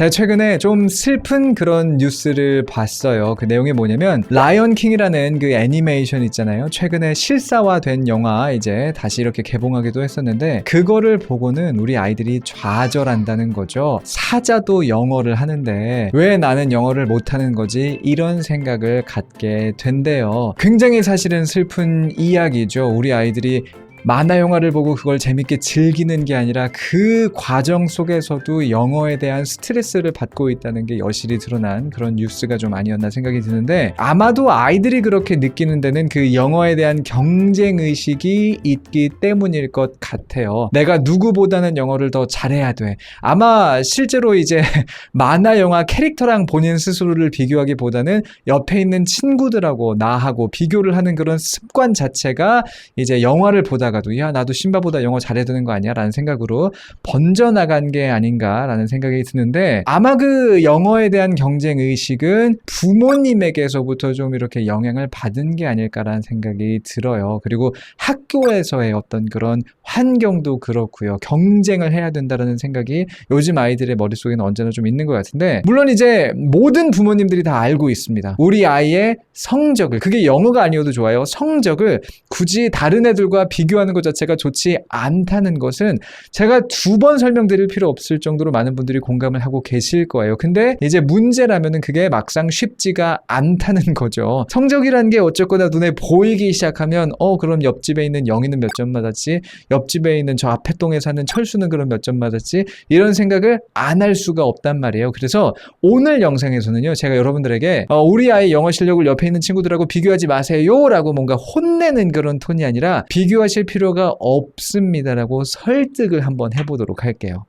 제가 최근에 좀 슬픈 그런 뉴스를 봤어요. 그 내용이 뭐냐면 라이언 킹이라는 그 애니메이션 있잖아요. 최근에 실사화된 영화 이제 다시 이렇게 개봉하기도 했었는데 그거를 보고는 우리 아이들이 좌절한다는 거죠. 사자도 영어를 하는데 왜 나는 영어를 못하는 거지? 이런 생각을 갖게 된대요. 굉장히 사실은 슬픈 이야기죠. 우리 아이들이 만화 영화를 보고 그걸 재밌게 즐기는 게 아니라 그 과정 속에서도 영어에 대한 스트레스를 받고 있다는 게 여실히 드러난 그런 뉴스가 좀 아니었나 생각이 드는데 아마도 아이들이 그렇게 느끼는 데는 그 영어에 대한 경쟁 의식이 있기 때문일 것 같아요. 내가 누구보다는 영어를 더 잘해야 돼. 아마 실제로 이제 만화 영화 캐릭터랑 본인 스스로를 비교하기보다는 옆에 있는 친구들하고 나하고 비교를 하는 그런 습관 자체가 이제 영화를 보다 가도 야 나도 신바보다 영어 잘해야 되는 거 아니야? 라는 생각으로 번져 나간 게 아닌가라는 생각이 드는데 아마 그 영어에 대한 경쟁 의식은 부모님에게서부터 좀 이렇게 영향을 받은 게 아닐까라는 생각이 들어요. 그리고 학교에서의 어떤 그런 환경도 그렇고요. 경쟁을 해야 된다라는 생각이 요즘 아이들의 머릿속에는 언제나 좀 있는 것 같은데 물론 이제 모든 부모님들이 다 알고 있습니다. 우리 아이의 성적을 그게 영어가 아니어도 좋아요. 성적을 굳이 다른 애들과 비교 하는 것 자체가 좋지 않다는 것은 제가 두 번 설명드릴 필요 없을 정도로 많은 분들이 공감을 하고 계실 거예요. 근데 이제 문제라면은 그게 막상 쉽지가 않다는 거죠. 성적이라는 게 어쨌거나 눈에 보이기 시작하면 어 그럼 옆집에 있는 영희는 몇 점 맞았지? 옆집에 있는 저 앞에 동에 사는 철수는 그럼 몇 점 맞았지? 이런 생각을 안 할 수가 없단 말이에요. 그래서 오늘 영상에서는요. 제가 여러분들에게 어, 우리 아이 영어 실력을 옆에 있는 친구들하고 비교하지 마세요라고 뭔가 혼내는 그런 톤이 아니라 비교하실 필요가 없습니다라고 설득을 한번 해보도록 할게요.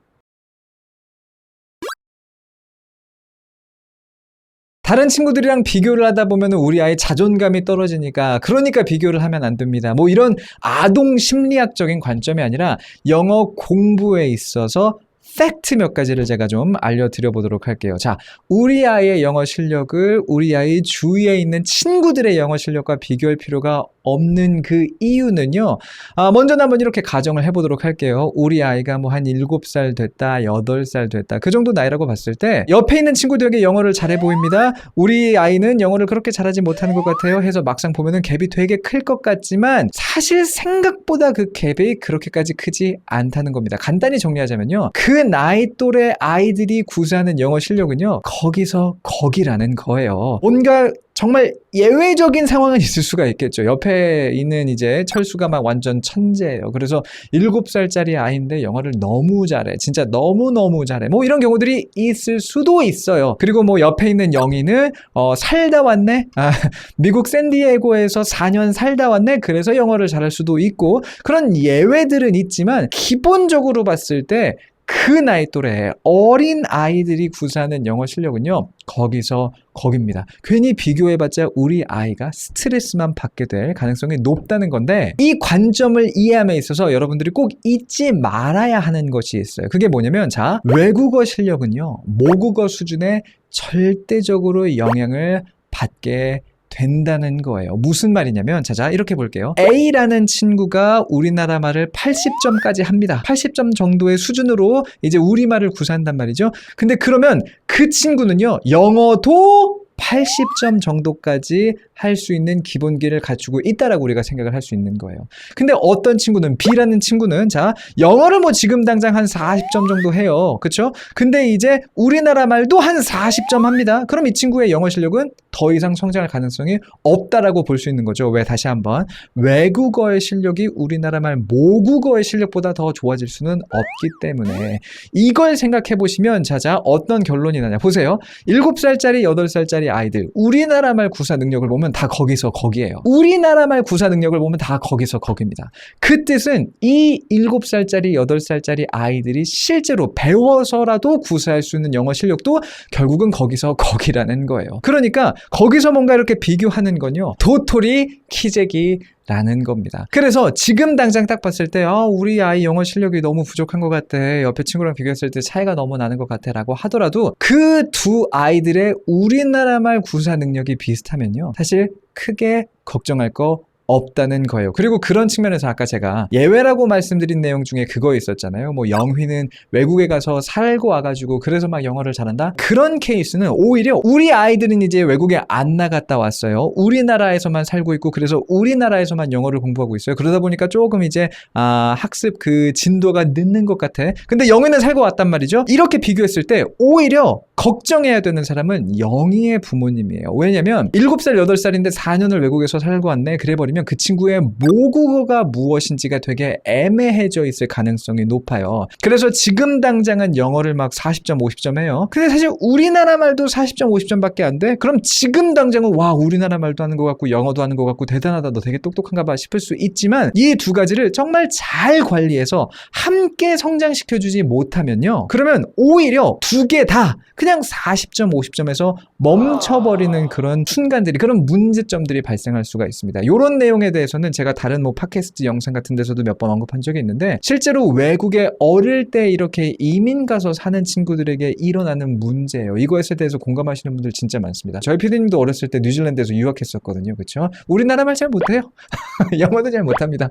다른 친구들이랑 비교를 하다 보면 우리 아이 자존감이 떨어지니까 그러니까 비교를 하면 안 됩니다. 뭐 이런 아동 심리학적인 관점이 아니라 영어 공부에 있어서 팩트 몇 가지를 제가 좀 알려드려 보도록 할게요. 자, 우리 아이의 영어 실력을 우리 아이 주위에 있는 친구들의 영어 실력과 비교할 필요가 없는 그 이유는요. 아, 먼저 한번 이렇게 가정을 해보도록 할게요. 우리 아이가 뭐 한 7살 됐다, 8살 됐다. 그 정도 나이라고 봤을 때 옆에 있는 친구들에게 영어를 잘해 보입니다. 우리 아이는 영어를 그렇게 잘하지 못하는 것 같아요. 해서 막상 보면은 갭이 되게 클 것 같지만 사실 생각보다 그 갭이 그렇게까지 크지 않다는 겁니다. 간단히 정리하자면요. 그 나이 또래 아이들이 구사하는 영어 실력은요. 거기서 거기라는 거예요. 뭔가 정말 예외적인 상황은 있을 수가 있겠죠. 옆에 있는 이제 철수가 막 완전 천재예요. 그래서 7살짜리 아이인데 영어를 너무 잘해. 진짜 너무너무 잘해. 뭐 이런 경우들이 있을 수도 있어요. 그리고 뭐 옆에 있는 영희는 어, 살다 왔네. 아, 미국 샌디에고에서 4년 살다 왔네. 그래서 영어를 잘할 수도 있고 그런 예외들은 있지만 기본적으로 봤을 때 그 나이 또래 어린 아이들이 구사하는 영어 실력은요 거기서 거깁니다. 괜히 비교해봤자 우리 아이가 스트레스만 받게 될 가능성이 높다는 건데 이 관점을 이해함에 있어서 여러분들이 꼭 잊지 말아야 하는 것이 있어요. 그게 뭐냐면 자 외국어 실력은요 모국어 수준에 절대적으로 영향을 받게 된다는 거예요. 무슨 말이냐면 자자 이렇게 볼게요. A라는 친구가 우리나라 말을 80점까지 합니다. 80점 정도의 수준으로 이제 우리말을 구사한단 말이죠. 근데 그러면 그 친구는요. 영어도 80점 정도까지 할 수 있는 기본기를 갖추고 있다라고 우리가 생각을 할 수 있는 거예요. 근데 어떤 친구는 B라는 친구는 자 영어를 뭐 지금 당장 한 40점 정도 해요. 그렇죠? 근데 이제 우리나라 말도 한 40점 합니다. 그럼 이 친구의 영어 실력은 더 이상 성장할 가능성이 없다라고 볼 수 있는 거죠. 왜 다시 한번 외국어의 실력이 우리나라 말 모국어의 실력보다 더 좋아질 수는 없기 때문에 이걸 생각해 보시면 자자 어떤 결론이 나냐 보세요. 7살짜리 8살짜리 아이 들 우리나라 말 구사 능력을 보면 다 거기서 거기에요. 우리나라 말 구사 능력을 보면 다 거기서 거기입니다. 그 뜻은 이 7살짜리 8살짜리 아이들이 실제로 배워서라도 구사할 수 있는 영어 실력도 결국은 거기서 거기라는 거예요. 그러니까 거기서 뭔가 이렇게 비교하는 건요. 도토리 키재기 라는 겁니다. 그래서 지금 당장 딱 봤을 때, 아, 우리 아이 영어 실력이 너무 부족한 것 같아. 옆에 친구랑 비교했을 때 차이가 너무 나는 것 같아. 라고 하더라도 그 두 아이들의 우리나라 말 구사 능력이 비슷하면요. 사실 크게 걱정할 거 없다는 거예요. 그리고 그런 측면에서 아까 제가 예외라고 말씀드린 내용 중에 그거 있었잖아요. 뭐 영휘는 외국에 가서 살고 와가지고 그래서 막 영어를 잘한다. 그런 케이스는 오히려 우리 아이들은 이제 외국에 안 나갔다 왔어요. 우리나라에서만 살고 있고 그래서 우리나라에서만 영어를 공부하고 있어요. 그러다 보니까 조금 이제 아, 학습 그 진도가 늦는 것 같아. 근데 영희는 살고 왔단 말이죠. 이렇게 비교했을 때 오히려 걱정해야 되는 사람은 영희의 부모님이에요. 왜냐면 7살, 8살인데 4년을 외국에서 살고 왔네. 그래 버리면 그 친구의 모국어가 무엇인지가 되게 애매해져 있을 가능성이 높아요. 그래서 지금 당장은 영어를 막 40점, 50점 해요. 근데 사실 우리나라 말도 40점, 50점밖에 안 돼? 그럼 지금 당장은 와, 우리나라 말도 하는 것 같고 영어도 하는 것 같고 대단하다. 너 되게 똑똑한가 봐 싶을 수 있지만 이 두 가지를 정말 잘 관리해서 함께 성장시켜주지 못하면요. 그러면 오히려 두 개 다 그냥 40점, 50점에서 멈춰버리는 그런 순간들이, 그런 문제점들이 발생할 수가 있습니다. 이런 내용에 대해서는 제가 다른 뭐 팟캐스트 영상 같은 데서도 몇 번 언급한 적이 있는데, 실제로 외국에 어릴 때 이렇게 이민 가서 사는 친구들에게 일어나는 문제예요. 이거에 대해서 공감하시는 분들 진짜 많습니다. 저희 피디님도 어렸을 때 뉴질랜드에서 유학했었거든요. 그렇죠? 우리나라 말 잘 못해요. 영어도 잘 못합니다.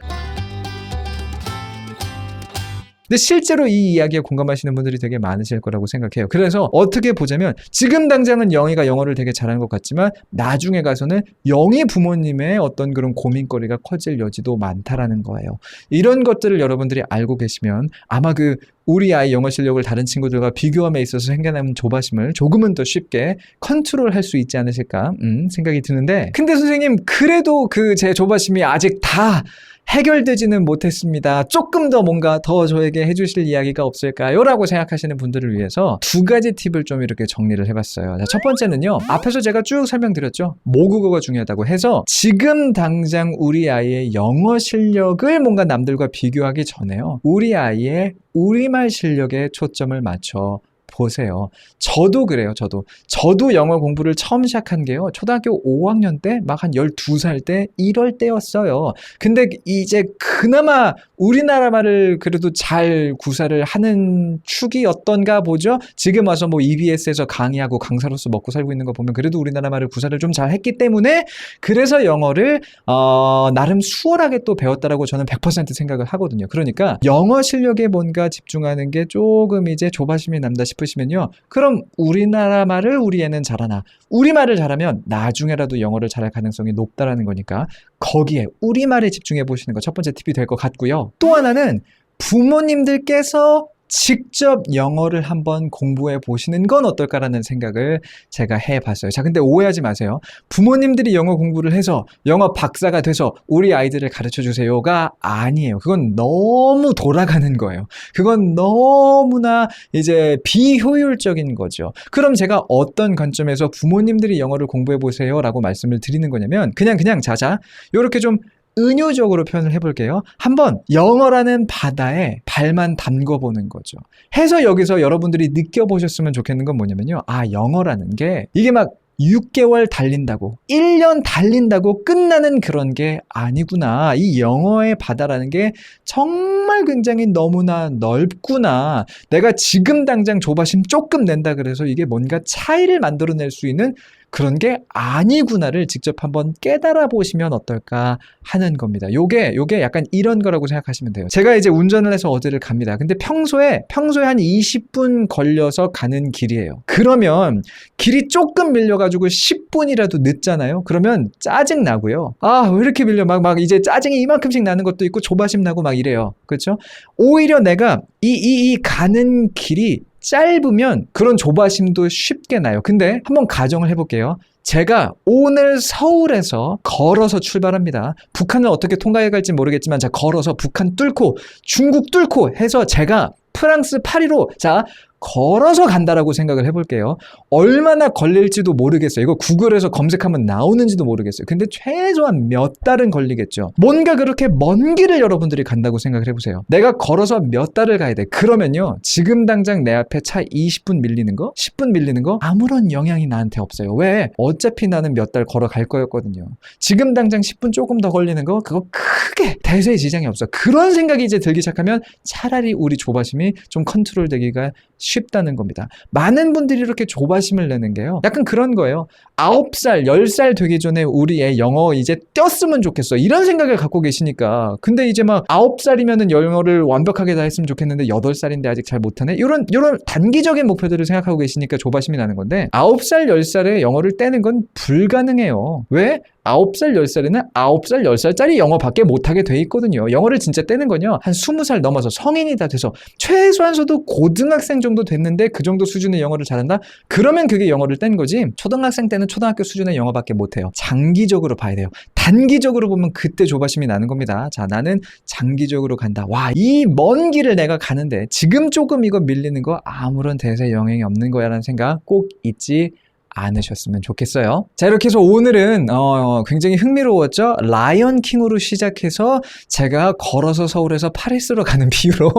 근데 실제로 이 이야기에 공감하시는 분들이 되게 많으실 거라고 생각해요. 그래서 어떻게 보자면 지금 당장은 영희가 영어를 되게 잘하는 것 같지만 나중에 가서는 영희 부모님의 어떤 그런 고민거리가 커질 여지도 많다라는 거예요. 이런 것들을 여러분들이 알고 계시면 아마 그 우리 아이 영어 실력을 다른 친구들과 비교함에 있어서 생겨나는 조바심을 조금은 더 쉽게 컨트롤할 수 있지 않으실까 음, 생각이 드는데 근데 선생님 그래도 그 제 조바심이 아직 다 해결되지는 못했습니다. 조금 더 뭔가 더 저에게 해주실 이야기가 없을까요? 라고 생각하시는 분들을 위해서 두 가지 팁을 좀 이렇게 정리를 해봤어요. 자, 첫 번째는요. 앞에서 제가 쭉 설명드렸죠. 모국어가 중요하다고 해서 지금 당장 우리 아이의 영어 실력을 뭔가 남들과 비교하기 전에요. 우리 아이의 우리말 실력에 초점을 맞춰 보세요. 저도 그래요, 저도. 저도 영어 공부를 처음 시작한 게요. 초등학교 5학년 때, 막 한 12살 때, 이럴 때였어요. 근데 이제 그나마 우리나라 말을 그래도 잘 구사를 하는 축이었던가 보죠? 지금 와서 뭐 EBS에서 강의하고 강사로서 먹고 살고 있는 거 보면 그래도 우리나라 말을 구사를 좀 잘 했기 때문에 그래서 영어를, 어, 나름 수월하게 또 배웠다라고 저는 100% 생각을 하거든요. 그러니까 영어 실력에 뭔가 집중하는 게 조금 이제 조바심이 남다 싶 으시면요. 그럼 우리나라 말을 우리 애는 잘하나. 우리말을 잘하면 나중에라도 영어를 잘할 가능성이 높다라는 거니까 거기에 우리말에 집중해 보시는 거 첫 번째 팁이 될 것 같고요. 또 하나는 부모님들께서 직접 영어를 한번 공부해 보시는 건 어떨까라는 생각을 제가 해 봤어요. 자, 근데 오해하지 마세요. 부모님들이 영어 공부를 해서 영어 박사가 돼서 우리 아이들을 가르쳐 주세요가 아니에요. 그건 너무 돌아가는 거예요. 그건 너무나 이제 비효율적인 거죠. 그럼 제가 어떤 관점에서 부모님들이 영어를 공부해 보세요라고 말씀을 드리는 거냐면 그냥 그냥 자자 요렇게 좀 은유적으로 표현을 해볼게요. 한번 영어라는 바다에 발만 담궈보는 거죠. 해서 여기서 여러분들이 느껴보셨으면 좋겠는 건 뭐냐면요. 아, 영어라는 게 이게 막 6개월 달린다고, 1년 달린다고 끝나는 그런 게 아니구나. 이 영어의 바다라는 게 정말 굉장히 너무나 넓구나. 내가 지금 당장 조바심 조금 낸다 그래서 이게 뭔가 차이를 만들어낼 수 있는 그런 게 아니구나를 직접 한번 깨달아 보시면 어떨까 하는 겁니다. 요게 요게 약간 이런 거라고 생각하시면 돼요. 제가 이제 운전을 해서 어디를 갑니다. 근데 평소에 평소에 한 20분 걸려서 가는 길이에요. 그러면 길이 조금 밀려 가지고 10분이라도 늦잖아요. 그러면 짜증 나고요. 아, 왜 이렇게 밀려? 막막 이제 짜증이 이만큼씩 나는 것도 있고 조바심 나고 막 이래요. 그렇죠? 오히려 내가 이 이 이 가는 길이 짧으면 그런 조바심도 쉽게 나요. 근데 한번 가정을 해볼게요. 제가 오늘 서울에서 걸어서 출발합니다. 북한을 어떻게 통과해 갈지 모르겠지만 자 걸어서 북한 뚫고 중국 뚫고 해서 제가 프랑스 파리로 자 걸어서 간다라고 생각을 해볼게요. 얼마나 걸릴지도 모르겠어요. 이거 구글에서 검색하면 나오는지도 모르겠어요. 근데 최소한 몇 달은 걸리겠죠. 뭔가 그렇게 먼 길을 여러분들이 간다고 생각을 해보세요. 내가 걸어서 몇 달을 가야 돼. 그러면요. 지금 당장 내 앞에 차 20분 밀리는 거, 10분 밀리는 거 아무런 영향이 나한테 없어요. 왜? 어차피 나는 몇 달 걸어갈 거였거든요. 지금 당장 10분 조금 더 걸리는 거 그거 크게 대세의 지장이 없어. 그런 생각이 이제 들기 시작하면 차라리 우리 조바심이 좀 컨트롤 되기가 쉽다는 겁니다. 많은 분들이 이렇게 조바심을 내는 게요. 약간 그런 거예요. 9살, 10살 되기 전에 우리 애 영어 이제 띄었으면 좋겠어. 이런 생각을 갖고 계시니까. 근데 이제 막 9살이면은 영어를 완벽하게 다 했으면 좋겠는데 8살인데 아직 잘 못하네? 이런, 이런 단기적인 목표들을 생각하고 계시니까 조바심이 나는 건데 9살, 10살에 영어를 떼는 건 불가능해요. 왜? 9살, 10살에는 9살, 10살짜리 영어밖에 못하게 돼 있거든요. 영어를 진짜 떼는 건요. 한 20살 넘어서 성인이 다 돼서 최소한서도 고등학생 정도 됐는데 그 정도 수준의 영어를 잘한다? 그러면 그게 영어를 뗀 거지. 초등학생 때는 초등학교 수준의 영어밖에 못해요. 장기적으로 봐야 돼요. 단기적으로 보면 그때 조바심이 나는 겁니다. 자, 나는 장기적으로 간다. 와, 이 먼 길을 내가 가는데 지금 조금 이거 밀리는 거 아무런 대세 영향이 없는 거야 라는 생각 꼭 잊지 않으셨으면 좋겠어요. 자, 이렇게 해서 오늘은 어, 굉장히 흥미로웠죠? 라이언 킹으로 시작해서 제가 걸어서 서울에서 파리스로 가는 비유로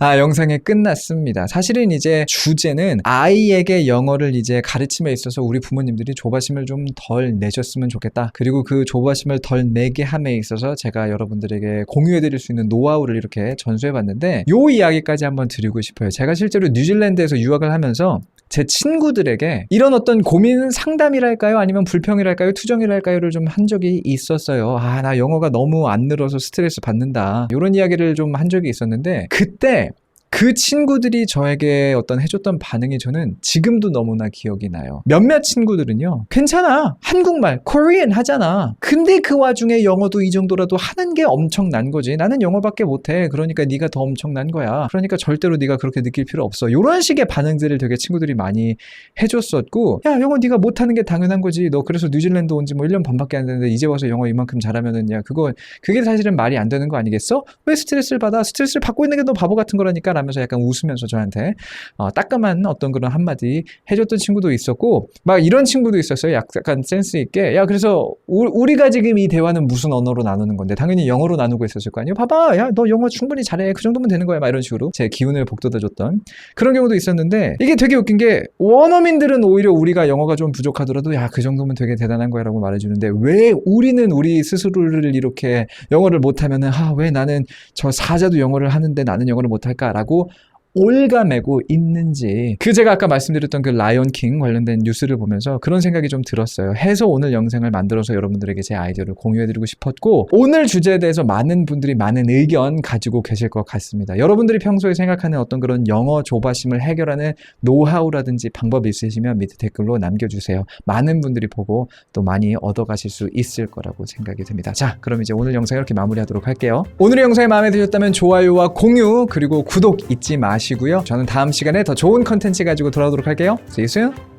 아, 영상이 끝났습니다. 사실은 이제 주제는 아이에게 영어를 이제 가르침에 있어서 우리 부모님들이 조바심을 좀 덜 내셨으면 좋겠다. 그리고 그 조바심을 덜 내게 함에 있어서 제가 여러분들에게 공유해 드릴 수 있는 노하우를 이렇게 전수해 봤는데 요 이야기까지 한번 드리고 싶어요. 제가 실제로 뉴질랜드에서 유학을 하면서 제 친구들에게 이런 어떤 고민 상담이랄까요? 아니면 불평이랄까요? 투정이랄까요?를 좀 한 적이 있었어요. 아, 나 영어가 너무 안 늘어서 스트레스 받는다. 이런 이야기를 좀 한 적이 있었는데, 그때 그 친구들이 저에게 어떤 해줬던 반응이 저는 지금도 너무나 기억이 나요. 몇몇 친구들은요, 괜찮아. 한국말, Korean 하잖아. 근데 그 와중에 영어도 이 정도라도 하는 게 엄청난 거지. 나는 영어밖에 못해. 그러니까 네가 더 엄청난 거야. 그러니까 절대로 네가 그렇게 느낄 필요 없어. 이런 식의 반응들을 되게 친구들이 많이 해줬었고, 야, 영어 네가 못하는 게 당연한 거지. 너 그래서 뉴질랜드 온 지 뭐 1년 반밖에 안 됐는데 이제 와서 영어 이만큼 잘하면은 야, 그거, 그게 사실은 말이 안 되는 거 아니겠어? 왜 스트레스를 받아? 스트레스를 받고 있는 게 너 바보 같은 거라니까 라면서 약간 웃으면서 저한테 어, 따끔한 어떤 그런 한마디 해줬던 친구도 있었고 막 이런 친구도 있었어요. 약- 약간 센스 있게. 야 그래서 우, 우리가 지금 이 대화는 무슨 언어로 나누는 건데? 당연히 영어로 나누고 있었을 거 아니에요. 봐봐! 야 너 영어 충분히 잘해. 그 정도면 되는 거야. 막 이런 식으로 제 기운을 북돋아줬던 그런 경우도 있었는데 이게 되게 웃긴 게 원어민들은 오히려 우리가 영어가 좀 부족하더라도 야 그 정도면 되게 대단한 거야라고 말해주는데 왜 우리는 우리 스스로를 이렇게 영어를 못하면은 아 왜 나는 저 사자도 영어를 하는데 나는 영어를 못할까라고 marcou 올가매고 있는지 그 제가 아까 말씀드렸던 그 라이언킹 관련된 뉴스를 보면서 그런 생각이 좀 들었어요. 해서 오늘 영상을 만들어서 여러분들에게 제 아이디어를 공유해드리고 싶었고 오늘 주제에 대해서 많은 분들이 많은 의견 가지고 계실 것 같습니다. 여러분들이 평소에 생각하는 어떤 그런 영어 조바심을 해결하는 노하우라든지 방법이 있으시면 밑에 댓글로 남겨주세요. 많은 분들이 보고 또 많이 얻어가실 수 있을 거라고 생각이 듭니다. 자, 그럼 이제 오늘 영상 이렇게 마무리하도록 할게요. 오늘의 영상이 마음에 드셨다면 좋아요와 공유 그리고 구독 잊지 마시고요. 저는 다음 시간에 더 좋은 컨텐츠 가지고 돌아오도록 할게요. See you soon.